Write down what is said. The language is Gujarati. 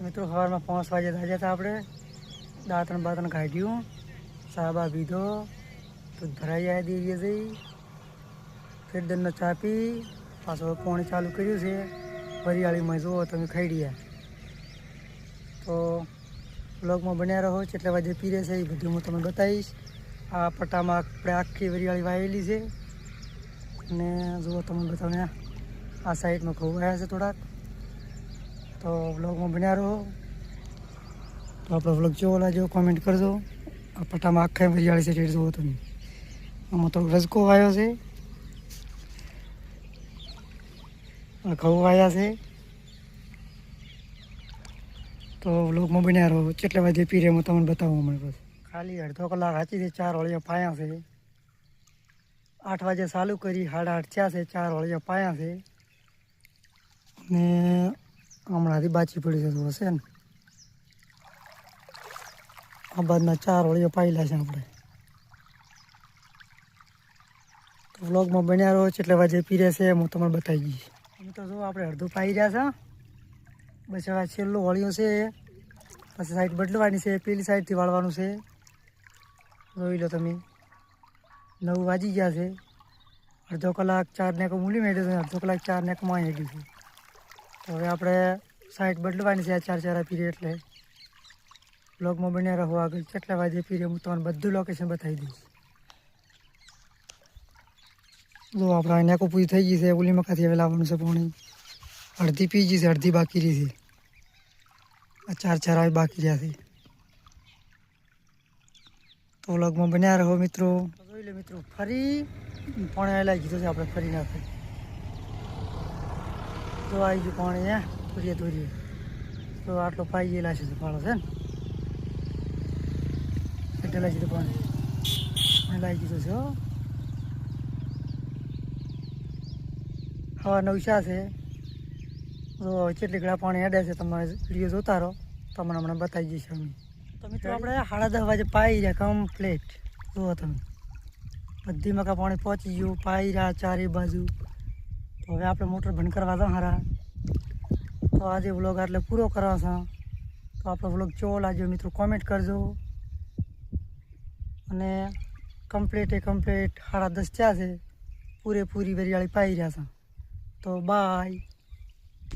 મિત્રો, સવારમાં પાંચ વાગે થાય હતા આપણે. દાંતણ બાતણ કાઢ્યું. સાબા પીધો. દૂધ ભરાઈ જાય દેવીએ જઈ. ફેર દંડો ચા પી. પાછો પાણી ચાલુ કર્યું છે. વરિયાળીમાં જુઓ તમે ખાઈ તો બ્લોગમાં બન્યા રહો. કેટલા વાગે પીરે છે એ બધું હું તમને બતાવીશ. આ પટ્ટામાં આપણે આખી વરિયાળી વાવેલી છે. અને જુઓ તમે બતાવને આ સાઈડમાં ઘઉં આવ્યા છે થોડાક. તો બ્લોગમાં બન્યા રહો. તો આપણો બ્લોગ જેવો લાજો કોમેન્ટ કરજો. આ પટ્ટામાં આખા વરિયાળી છે રેડ જોવો તમે. આમાં થોડો રસકો આવ્યો છે. ઘઉં આવ્યા છે. તો બ્લોગમાં બન્યા રહો. કેટલા વાગે પીરે હું તમને બતાવું મને બસ. ખાલી અડધો કલાક હાચી છે ચાર વળિયા પાયા છે. આઠ વાગે ચાલુ કરી, સાડા આઠ થયા છે, ચાર વળિયા પાયા છે. અને હમણાંથી બાચી પડી છે થોડો છે ને. આ બાદના ચાર વળીઓ પાયેલા છે આપણે. તો વ્લોગમાં બન્યા રહો એટલે વાજે પીરે છે હું તમને બતાવી દઈશ. અમે તો જો આપણે અડધું પાઈ રહ્યા છે. બસ હવે છેલ્લું વળિયું છે. પછી સાઈડ બદલવાની છે, પેલી સાઈડથી વાળવાનું છે. જોઈ લો તમે. નવ વાજી ગયા છે. અડધો કલાક ચાર નેક મૂલી મેળ્યો છે, અડધો કલાક ચાર નેકમાં આવી ગયું છે. હવે આપણે સાઈડ બદલવાની છે આ ચાર ચાર પીરે એટલે. બ્લોગમાં બન્યા રહો આગળ. કેટલા વાગે પીરે હું તમને બધું લોકેશન બતાવી દઈશ. જો આપણે અહીંયા કોઈ પૂરી થઈ ગઈ છે, ઓલી મકાથી હવે લાવવાનું છે પાણી. અડધી પી ગઈ છે, અડધી બાકી રહી છે. આ ચાર ચાર બાકી રહ્યા છે. તો લગમાં બન્યા રહો મિત્રો. જોઈ લે મિત્રો, ફરી. પાણી લાગી ગયું છે આપણે ફરી નાખે તો આવી ગયું પાણી ને ધોરીએ ધોરીએ. તો આટલો પાઈ ગયેલા છે ફાળો છે ને? એટલે લાગી દીધું પાણી. લાગી દીધું છે હવા નવશા છે તો કેટલી ઘણા પાણી હેડે છે તમારે વીડિયો જોતા રહો. તમને હમણાં બતાવી દઈશું અમે. તો આપણે સાડા દસ વાગે પાઈ રહ્યા કમ્પ્લીટ જુઓ તમે. બધી મકા પાણી પહોંચી ગયું, પાઈ રહ્યા, ચારે બાજુ. હવે આપણે મોટર બંધ કરવા દો હારા. તો આજે વ્લોગ એટલે પૂરો કરવા છે. તો આપણો વ્લોગ ચોલ લાગ્યો મિત્રો કોમેન્ટ કરજો. અને કમ્પ્લીટ એ કમ્પ્લીટ સાડા દસ થયા છે. પૂરેપૂરી વેરિયાળી પાઈ રહ્યા છે. તો બાય